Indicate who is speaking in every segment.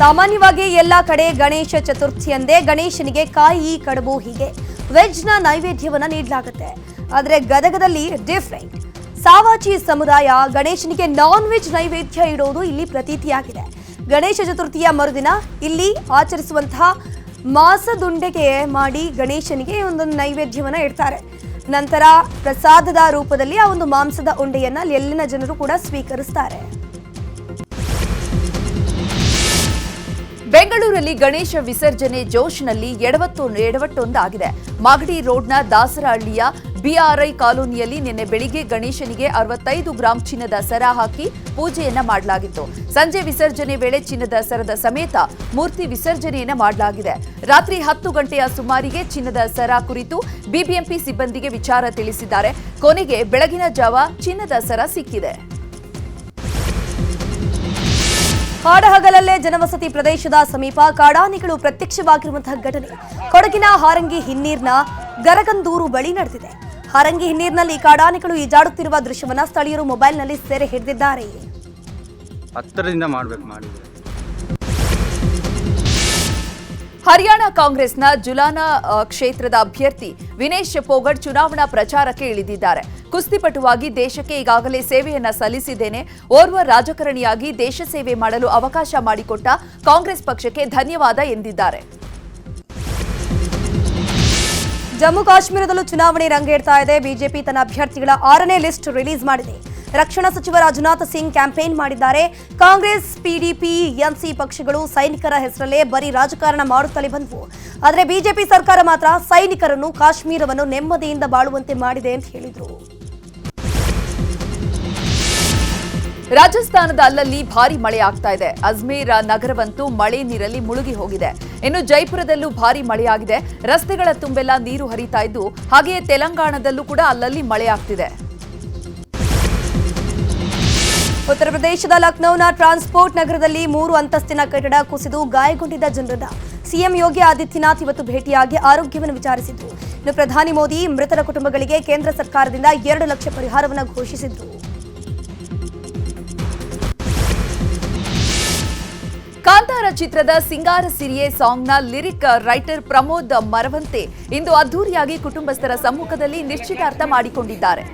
Speaker 1: ಸಾಮಾನ್ಯವಾಗಿ ಎಲ್ಲ ಕಡೆ ಗಣೇಶ ಚತುರ್ಥಿಯಂದೇ ಗಣೇಶನಿಗೆ ಕಾಯಿ, ಕಡುಬು ಹೀಗೆ ವೆಜ್ನ ನೈವೇದ್ಯವನ್ನ ನೀಡಲಾಗುತ್ತೆ. ಆದರೆ ಗದಗದಲ್ಲಿ ಡಿಫ್ರೆಂಟ್ ಸಾವಾಚಿ ಸಮುದಾಯ ಗಣೇಶನಿಗೆ ನಾನ್ ವೆಜ್ ನೈವೇದ್ಯ ಇಡೋದು ಇಲ್ಲಿ ಪ್ರತೀತಿಯಾಗಿದೆ. ಗಣೇಶ ಚತುರ್ಥಿಯ ಮರುದಿನ ಇಲ್ಲಿ ಆಚರಿಸುವಂತಹ ಮಾಸದುಂಡೆಗೆ ಮಾಡಿ ಗಣೇಶನಿಗೆ ಒಂದೊಂದು ನೈವೇದ್ಯವನ್ನ ಇಡ್ತಾರೆ. ನಂತರ ಪ್ರಸಾದದ ರೂಪದಲ್ಲಿ ಆ ಒಂದು ಮಾಂಸದ ಉಂಡೆಯನ್ನ ಎಲ್ಲಿನ ಜನರು ಕೂಡ ಸ್ವೀಕರಿಸ್ತಾರೆ.
Speaker 2: ಬೆಂಗಳೂರಲ್ಲಿ ಗಣೇಶ ವಿಸರ್ಜನೆ ಜೋಶ್ನಲ್ಲಿ ಎಡವತ್ತು ಎಡವಟ್ಟೊಂದಾಗಿದೆ ಮಾಗಡಿ ರೋಡ್ನ ದಾಸರಹಳ್ಳಿಯ ಬಿಆರ್ಐ ಕಾಲೋನಿಯಲ್ಲಿ ನಿನ್ನೆ ಬೆಳಿಗ್ಗೆ ಗಣೇಶನಿಗೆ ಅರವತ್ತೈದು ಗ್ರಾಂ ಚಿನ್ನದ ಸರ ಹಾಕಿ ಪೂಜೆಯನ್ನ ಮಾಡಲಾಗಿತ್ತು. ಸಂಜೆ ವಿಸರ್ಜನೆ ವೇಳೆ ಚಿನ್ನದ ಸರದ ಸಮೇತ ಮೂರ್ತಿ ವಿಸರ್ಜನೆಯನ್ನ ಮಾಡಲಾಗಿದೆ. ರಾತ್ರಿ ಹತ್ತು ಗಂಟೆಯ ಸುಮಾರಿಗೆ ಚಿನ್ನದ ಸರ ಕುರಿತು ಬಿಬಿಎಂಪಿ ಸಿಬ್ಬಂದಿಗೆ ವಿಚಾರ ತಿಳಿಸಿದ್ದಾರೆ. ಕೊನೆಗೆ ಬೆಳಗಿನ ಜಾವ ಚಿನ್ನದ ಸರ ಸಿಕ್ಕಿದೆ.
Speaker 1: ಕಾಡಹಗಲಲ್ಲೇ ಜನವಸತಿ ಪ್ರದೇಶದ ಸಮೀಪ ಕಾಡಾನೆಗಳು ಪ್ರತ್ಯಕ್ಷವಾಗಿರುವಂತಹ ಘಟನೆ. ಕೊಡಗಿನ ಹಾರಂಗಿ ಹಿನ್ನೀರ್ನ ಗರಗಂದೂರು ಬಳಿ ನಡೆದಿದೆ. ಹಾರಂಗಿ ಹಿನ್ನೀರ್ನಲ್ಲಿ ಕಾಡಾನೆಗಳು ಈಜಾಡುತ್ತಿರುವ ದೃಶ್ಯವನ್ನ ಸ್ಥಳೀಯರು ಮೊಬೈಲ್ನಲ್ಲಿ ಸೆರೆ ಹಿಡಿದಿದ್ದಾರೆ.
Speaker 3: ಹತ್ತರದಿಂದ ಮಾಡಬೇಕು ಮಾಡಿದ್ರೆ.
Speaker 2: ಹರಿಯಾಣ ಕಾಂಗ್ರೆಸ್ನ ಜುಲಾನಾ ಕ್ಷೇತ್ರದ ಅಭ್ಯರ್ಥಿ ವಿನೇಶ್ ಪೋಗಟ್ ಚುನಾವಣಾ ಪ್ರಚಾರಕ್ಕೆ ಇಳಿದಿದ್ದಾರೆ. ಕುಸ್ತಿಪಟುವಾಗಿ ದೇಶಕ್ಕೆ ಈಗಾಗಲೇ ಸೇವೆಯನ್ನ ಸಲ್ಲಿಸಿದ್ದೇನೆ. ಓರ್ವ ರಾಜಕಾರಣಿಯಾಗಿ ದೇಶ ಸೇವೆ ಮಾಡಲು ಅವಕಾಶ ಮಾಡಿಕೊಟ್ಟ ಕಾಂಗ್ರೆಸ್ ಪಕ್ಷಕ್ಕೆ ಧನ್ಯವಾದ ಎಂದಿದ್ದಾರೆ.
Speaker 1: ಜಮ್ಮು ಕಾಶ್ಮೀರದಲ್ಲೂ ಚುನಾವಣೆ ರಂಗೇರ್ತಾ ಇದೆ. ಬಿಜೆಪಿ ತನ್ನ ಅಭ್ಯರ್ಥಿಗಳ ಆರನೇ ಲಿಸ್ಟ್ ರಿಲೀಸ್ ಮಾಡಿದೆ. ರಕ್ಷಣಾ ಸಚಿವ ರಾಜನಾಥ್ ಸಿಂಗ್ ಕ್ಯಾಂಪೇನ್ ಮಾಡಿದ್ದಾರೆ. ಕಾಂಗ್ರೆಸ್, ಪಿಡಿಪಿ, ಎನ್ಸಿ ಪಕ್ಷಗಳು ಸೈನಿಕರ ಹೆಸರಲ್ಲೇ ಬರೀ ರಾಜಕಾರಣ ಮಾಡುತ್ತಲೇ ಬಂದವು. ಆದರೆ ಬಿಜೆಪಿ ಸರ್ಕಾರ ಮಾತ್ರ ಸೈನಿಕರನ್ನು ಕಾಶ್ಮೀರವನ್ನು ನೆಮ್ಮದಿಯಿಂದ ಬಾಳುವಂತೆ ಮಾಡಿದೆ ಅಂತ ಹೇಳಿದರು.
Speaker 2: ರಾಜಸ್ಥಾನದ ಅಲ್ಲಲ್ಲಿ ಭಾರಿ ಮಳೆ ಆಗ್ತಾ ಇದೆ. ಅಜ್ಮೇರ್ ನಗರವಂತೂ ಮಳೆ ನೀರಲ್ಲಿ ಮುಳುಗಿ ಹೋಗಿದೆ. ಇನ್ನು ಜೈಪುರದಲ್ಲೂ ಭಾರಿ ಮಳೆಯಾಗಿದೆ. ರಸ್ತೆಗಳ ತುಂಬೆಲ್ಲ ನೀರು ಹರಿತಾ ಇದ್ದು, ಹಾಗೆಯೇ ತೆಲಂಗಾಣದಲ್ಲೂ ಕೂಡ ಅಲ್ಲಲ್ಲಿ ಮಳೆ ಆಗ್ತಿದೆ.
Speaker 1: ಉತ್ತರ ಪ್ರದೇಶದ ಲಕ್ನೌನ ಟ್ರಾನ್ಸ್ಪೋರ್ಟ್ ನಗರದಲ್ಲಿ ಮೂರು ಅಂತಸ್ತಿನ ಕಟ್ಟಡ ಕುಸಿದು ಗಾಯಗೊಂಡಿದ್ದ ಜನರನ್ನ ಸಿಎಂ ಯೋಗಿ ಆದಿತ್ಯನಾಥ್ ಇವತ್ತು ಭೇಟಿಯಾಗಿ ಆರೋಗ್ಯವನ್ನು ವಿಚಾರಿಸಿದ್ರು. ಇನ್ನು ಪ್ರಧಾನಿ ಮೋದಿ ಮೃತರ ಕುಟುಂಬಗಳಿಗೆ ಕೇಂದ್ರ ಸರ್ಕಾರದಿಂದ ಎರಡು ಲಕ್ಷ ಪರಿಹಾರವನ್ನು ಘೋಷಿಸಿದ್ರು.
Speaker 2: ಕಾಂತಾರ ಚಿತ್ರದ ಸಿಂಗಾರ ಸಿರಿಯೆ ಸಾಂಗ್ನ ಲಿರಿಕ್ ರೈಟರ್ ಪ್ರಮೋದ್ ಮರವಂತೆ ಇಂದು ಅದ್ದೂರಿಯಾಗಿ ಕುಟುಂಬಸ್ಥರ ಸಮ್ಮುಖದಲ್ಲಿ ನಿಶ್ಚಿತಾರ್ಥ ಮಾಡಿಕೊಂಡಿದ್ದಾರೆ.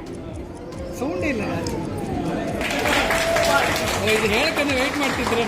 Speaker 4: ಹೇಳಕ್ಕೆ ವೆಯ್ಟ್ ಮಾಡ್ತಿದ್ರೆ